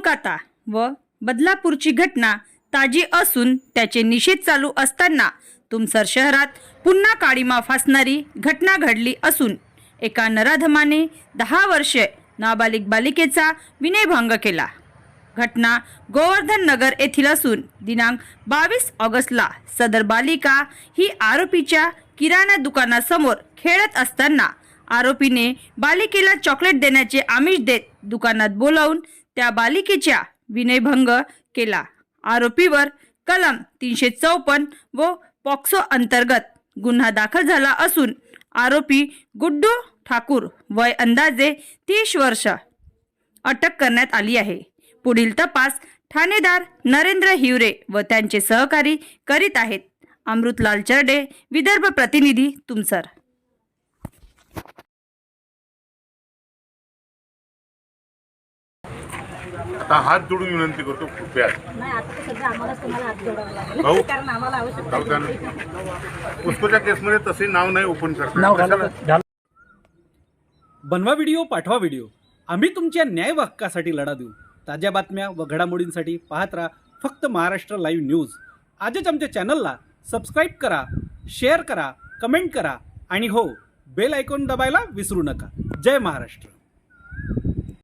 कोलकाता व बदलापूरची घटना ताजी असून त्याचे निषेध चालू असताना तुमसर शहरात पुन्हा काळीमा फासणारी घटना घडली असून एका नराधमाने दहा वर्षे नाबालिक बालिकेचा विनयभंग केला. घटना गोवर्धन नगर येथील असून दिनांक बावीस ऑगस्टला सदर बालिका ही आरोपीच्या किराणा दुकानासमोर खेळत असताना आरोपीने बालिकेला चॉकलेट देण्याचे आमिष देत दुकानात बोलावून त्या बालिकेच्या विनयभंग केला. आरोपीवर कलम तीनशे चौपन्न व पॉक्सो अंतर्गत गुन्हा दाखल झाला असून आरोपी गुड्डू ठाकूर वय अंदाजे तीस वर्ष अटक करण्यात आली आहे. पुढील तपास ठाणेदार नरेंद्र हिवरे व त्यांचे सहकारी करीत आहेत. अमृतलाल चरडे विदर्भ प्रतिनिधी तुमसर. आता हात जोडून विनंती करतो कृपया. भाऊ? पुष्पच्या केसमध्ये तसे नाव नाही ओपन करता. बनवा व्हिडिओ पाठवा व्हिडिओ. आम्ही तुमच्या न्याय हक्कासाठी लढा देऊ. ताज्या बातम्या व घडामोडींसाठी पाहत राहा फक्त महाराष्ट्र लाईव्ह न्यूज. आजच आमच्या चॅनलला सबस्क्राईब करा शेअर करा कमेंट करा आणि हो बेल आयकॉन दबायला विसरू नका. जय महाराष्ट्र.